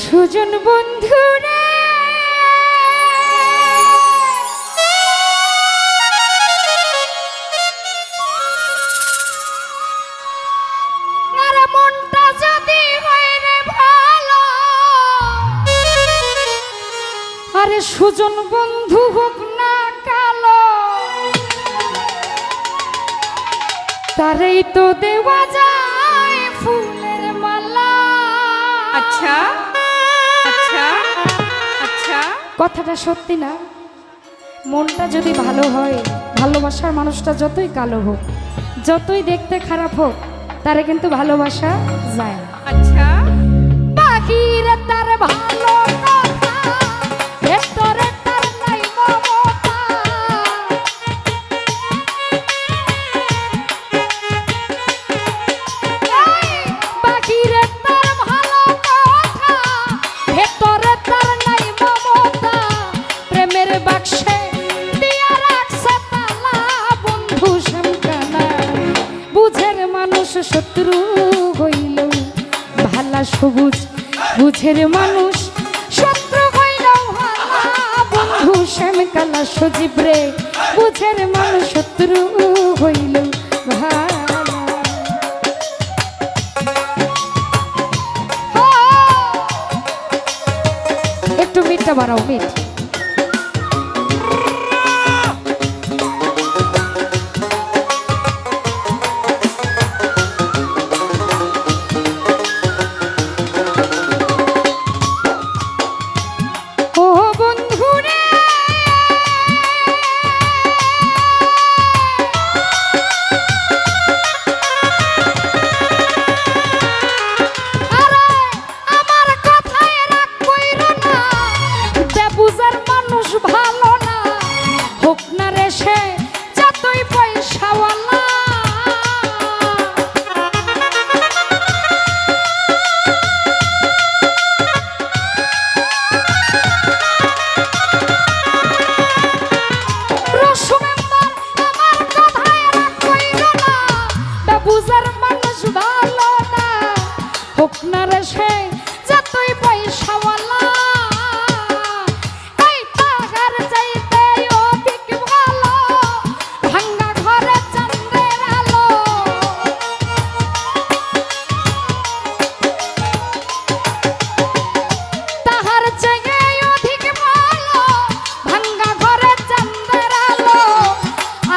সুজন বন্ধুরে। আর সুজন বন্ধু হোক না কালো তারেই তো দেওয়া যায়। কথাটা সত্যি না? মনটা যদি ভালো হয় ভালোবাসার মানুষটা যতই কালো হোক যতই দেখতে খারাপ হোক তারে কিন্তু ভালোবাসা যায় আচ্ছা। বাকিরা তার ভালো বন্ধু শ্যামকানা বুঝের মানুষ শত্রু হইল। ভালা সবুজ, বুঝের মানুষ শত্রু হইল। বন্ধু শ্যামকালা সজীব রে, বুঝের মানুষ শত্রু হইল। একটু মিটটা বাড়াও, মিট।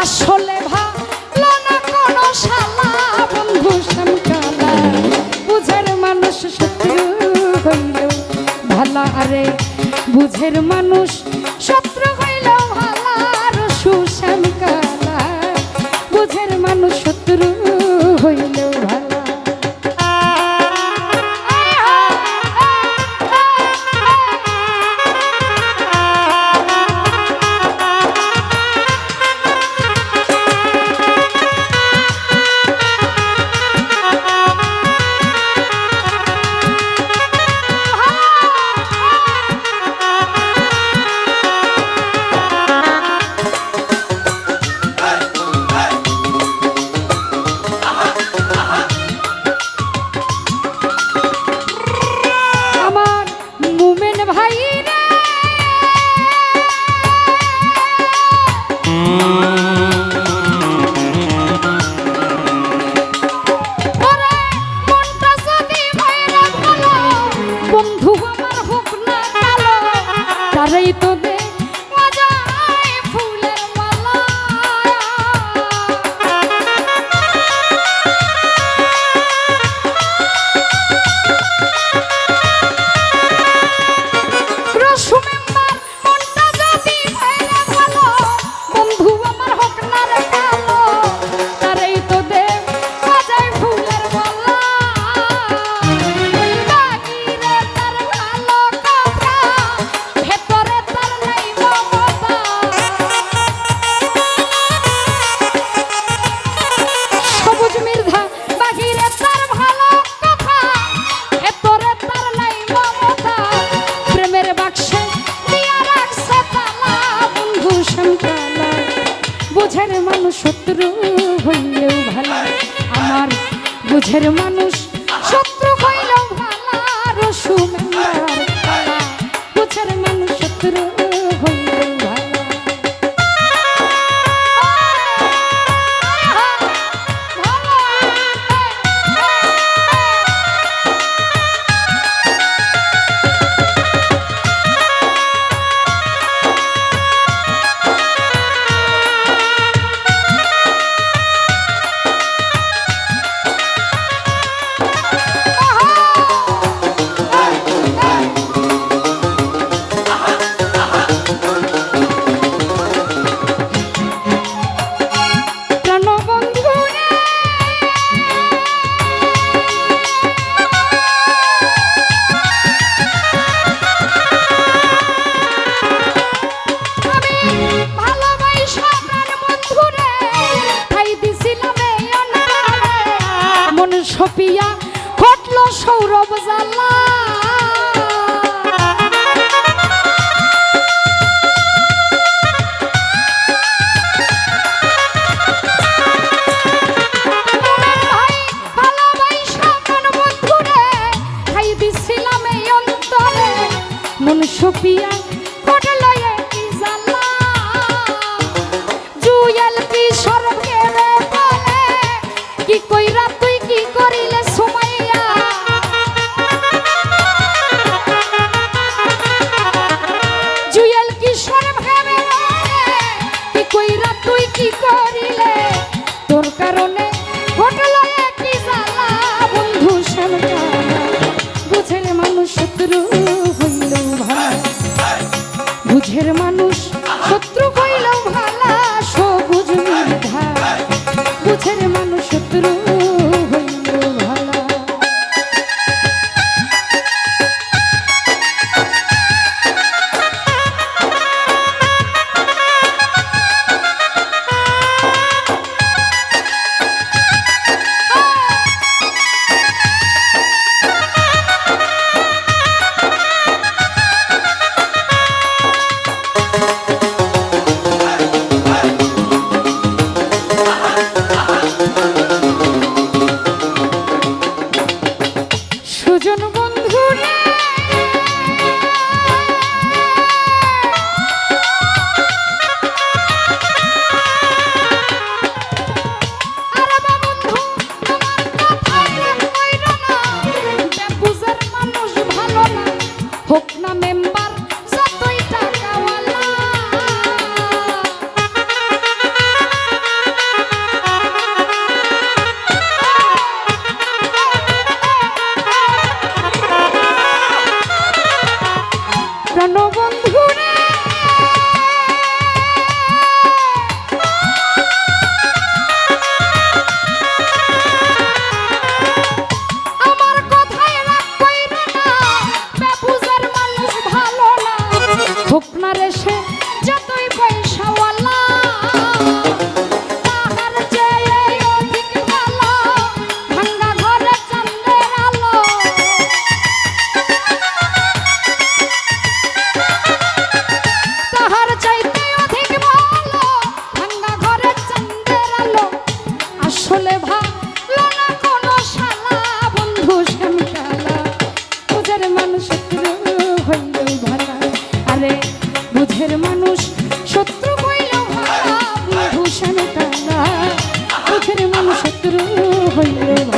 আসলে ভালো না কোনো শালা, বন্ধু শ্যামকালা বুঝের মানুষ শত্রু হইল ভালা, আরে বুঝের মানুষ শত্রু হইল ভালা, আর বুঝের মানুষ শত্রু হোক না কালো, তারাই তো শত্রু হইলেও ভালো। আমার বুঝের মানুষ পিয়া ঘটল সৌরভ জ্বালা। তুই কি করিলে? তোর কারণে ঘটল কি জ্বালা। বন্ধু বুঝের মানুষ শত্রু হইল ভাই বুঝের মানুষ শত্রু হইল ভালা। সবুজ বুঝের মানুষ শত্রু প্রিয়জন বন্ধুরা হইলে